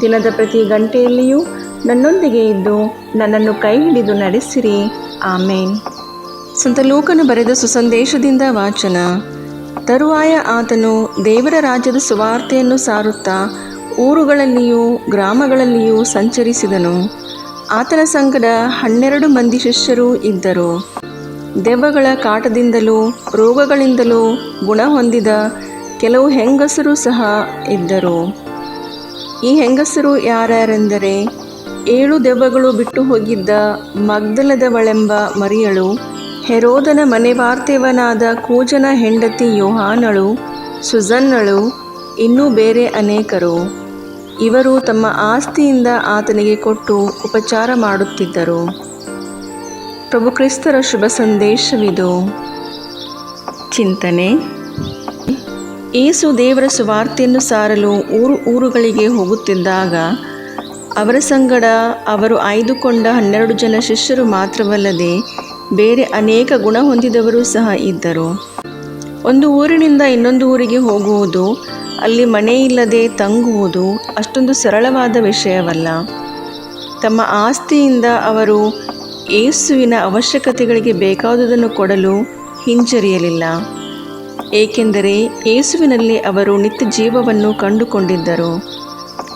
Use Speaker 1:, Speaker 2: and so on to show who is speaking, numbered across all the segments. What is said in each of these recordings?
Speaker 1: ದಿನದ ಪ್ರತಿ ಗಂಟೆಯಲ್ಲಿಯೂ ನನ್ನೊಂದಿಗೆ ಇದ್ದು ನನ್ನನ್ನು ಕೈ ಹಿಡಿದು ನಡೆಸಿರಿ. ಆಮೇನ್. ಸಂತ ಲೂಕನು ಬರೆದ ಸುಸಂದೇಶದಿಂದ ವಾಚನ. ತರುವಾಯ ಆತನು ದೇವರ ರಾಜ್ಯದ ಸುವಾರ್ತೆಯನ್ನು ಸಾರುತ್ತಾ ಊರುಗಳಲ್ಲಿಯೂ ಗ್ರಾಮಗಳಲ್ಲಿಯೂ ಸಂಚರಿಸಿದನು. ಆತನ ಸಂಗಡ ಹನ್ನೆರಡು ಮಂದಿ ಶಿಷ್ಯರು ಇದ್ದರು. ದೆವ್ವಗಳ ಕಾಟದಿಂದಲೂ ರೋಗಗಳಿಂದಲೂ ಗುಣ ಹೊಂದಿದ ಕೆಲವು ಹೆಂಗಸರು ಸಹ ಇದ್ದರು. ಈ ಹೆಂಗಸರು ಯಾರ್ಯಾರೆಂದರೆ, ಏಳು ದೆವ್ವಗಳು ಬಿಟ್ಟು ಹೋಗಿದ್ದ ಮಗ್ದಲದವಳೆಂಬ ಮರಿಯಳು, ಹೆರೋದನ ಮನೆವಾರ್ತೆವನಾದ ಕೂಜನ ಹೆಂಡತಿ ಯೋಹಾನಳು, ಸುಜನ್ನಳು, ಇನ್ನೂ ಬೇರೆ ಅನೇಕರು. ಇವರು ತಮ್ಮ ಆಸ್ತಿಯಿಂದ ಆತನಿಗೆ ಕೊಟ್ಟು ಉಪಚಾರ ಮಾಡುತ್ತಿದ್ದರು. ಪ್ರಭು ಕ್ರಿಸ್ತರ ಶುಭ ಸಂದೇಶವಿದು. ಚಿಂತನೆ. ಏಸು ದೇವರ ಸುವಾರ್ತೆಯನ್ನು ಸಾರಲು ಊರು ಊರುಗಳಿಗೆ ಹೋಗುತ್ತಿದ್ದಾಗ ಅವರ ಸಂಗಡ ಅವರು ಆಯ್ದುಕೊಂಡ ಹನ್ನೆರಡು ಜನ ಶಿಷ್ಯರು ಮಾತ್ರವಲ್ಲದೆ ಬೇರೆ ಅನೇಕ ಗುಣ ಹೊಂದಿದವರು ಸಹ ಇದ್ದರು. ಒಂದು ಊರಿನಿಂದ ಇನ್ನೊಂದು ಊರಿಗೆ ಹೋಗುವುದು, ಅಲ್ಲಿ ಮನೆ ಇಲ್ಲದೆ ತಂಗುವುದು ಅಷ್ಟೊಂದು ಸರಳವಾದ ವಿಷಯವಲ್ಲ. ತಮ್ಮ ಆಸ್ತಿಯಿಂದ ಅವರು ಏಸುವಿನ ಅವಶ್ಯಕತೆಗಳಿಗೆ ಬೇಕಾದುದನ್ನು ಕೊಡಲು ಹಿಂಜರಿಯಲಿಲ್ಲ. ಏಕೆಂದರೆ ಏಸುವಿನಲ್ಲಿ ಅವರು ನಿತ್ಯ ಜೀವವನ್ನು ಕಂಡುಕೊಂಡಿದ್ದರು.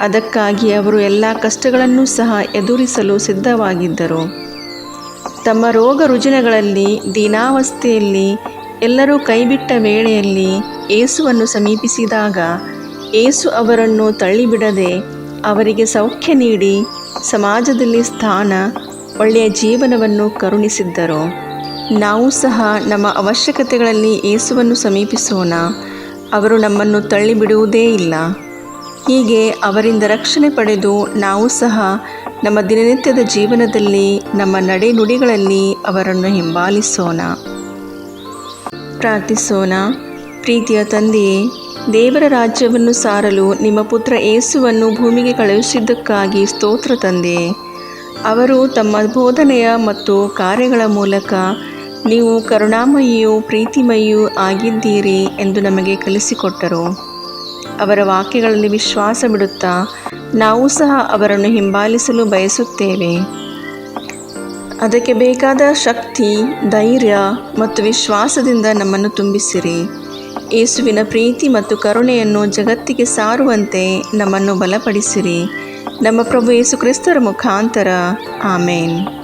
Speaker 1: ಅದಕ್ಕಾಗಿ ಅವರು ಎಲ್ಲ ಕಷ್ಟಗಳನ್ನು ಸಹ ಎದುರಿಸಲು ಸಿದ್ಧವಾಗಿದ್ದರು. ತಮ್ಮ ರೋಗ ರುಜಿನಗಳಲ್ಲಿ, ದೀನಾವಸ್ಥೆಯಲ್ಲಿ, ಎಲ್ಲರೂ ಕೈಬಿಟ್ಟ ವೇಳೆಯಲ್ಲಿ ಏಸುವನ್ನು ಸಮೀಪಿಸಿದಾಗ ಏಸು ಅವರನ್ನು ತಳ್ಳಿಬಿಡದೆ ಅವರಿಗೆ ಸೌಖ್ಯ ನೀಡಿ ಸಮಾಜದಲ್ಲಿ ಸ್ಥಾನ, ಒಳ್ಳೆಯ ಜೀವನವನ್ನು ಕರುಣಿಸಿದ್ದರು. ನಾವು ಸಹ ನಮ್ಮ ಅವಶ್ಯಕತೆಗಳಲ್ಲಿ ಏಸುವನ್ನು ಸಮೀಪಿಸೋಣ. ಅವರು ನಮ್ಮನ್ನು ತಳ್ಳಿಬಿಡುವುದೇ ಇಲ್ಲ. ಹೀಗೆ ಅವರಿಂದ ರಕ್ಷಣೆ ಪಡೆದು ನಾವು ಸಹ ನಮ್ಮ ದಿನನಿತ್ಯದ ಜೀವನದಲ್ಲಿ ನಮ್ಮ ನಡೆನುಡಿಗಳಲ್ಲಿ ಅವರನ್ನು ಹಿಂಬಾಲಿಸೋಣ. ಪ್ರಾರ್ಥಿಸೋಣ. ಪ್ರೀತಿಯ ತಂದೆಯೇ, ದೇವರ ರಾಜ್ಯವನ್ನು ಸಾರಲು ನಿಮ್ಮ ಪುತ್ರ ಏಸುವನ್ನು ಭೂಮಿಗೆ ಕಳುಹಿಸಿದ್ದಕ್ಕಾಗಿ ಸ್ತೋತ್ರ ತಂದೆಯೇ. ಅವರು ತಮ್ಮ ಬೋಧನೆಯ ಮತ್ತು ಕಾರ್ಯಗಳ ಮೂಲಕ ನೀವು ಕರುಣಾಮಯಿಯೂ ಪ್ರೀತಿಮಯಿಯೂ ಆಗಿದ್ದೀರಿ ಎಂದು ನಮಗೆ ಕಲಿಸಿಕೊಟ್ಟರು. ಅವರ ವಾಕ್ಯಗಳಲ್ಲಿ ವಿಶ್ವಾಸ ಬಿಡುತ್ತಾ ನಾವು ಸಹ ಅವರನ್ನು ಹಿಂಬಾಲಿಸಲು ಬಯಸುತ್ತೇವೆ. ಅದಕ್ಕೆ ಬೇಕಾದ ಶಕ್ತಿ, ಧೈರ್ಯ ಮತ್ತು ವಿಶ್ವಾಸದಿಂದ ನಮ್ಮನ್ನು ತುಂಬಿಸಿರಿ. ಯೇಸುವಿನ ಪ್ರೀತಿ ಮತ್ತು ಕರುಣೆಯನ್ನು ಜಗತ್ತಿಗೆ ಸಾರುವಂತೆ ನಮ್ಮನ್ನು ಬಲಪಡಿಸಿರಿ. ನಮ್ಮ ಪ್ರಭು ಯೇಸು ಕ್ರಿಸ್ತರ ಮುಖಾಂತರ. ಆಮೇನ್.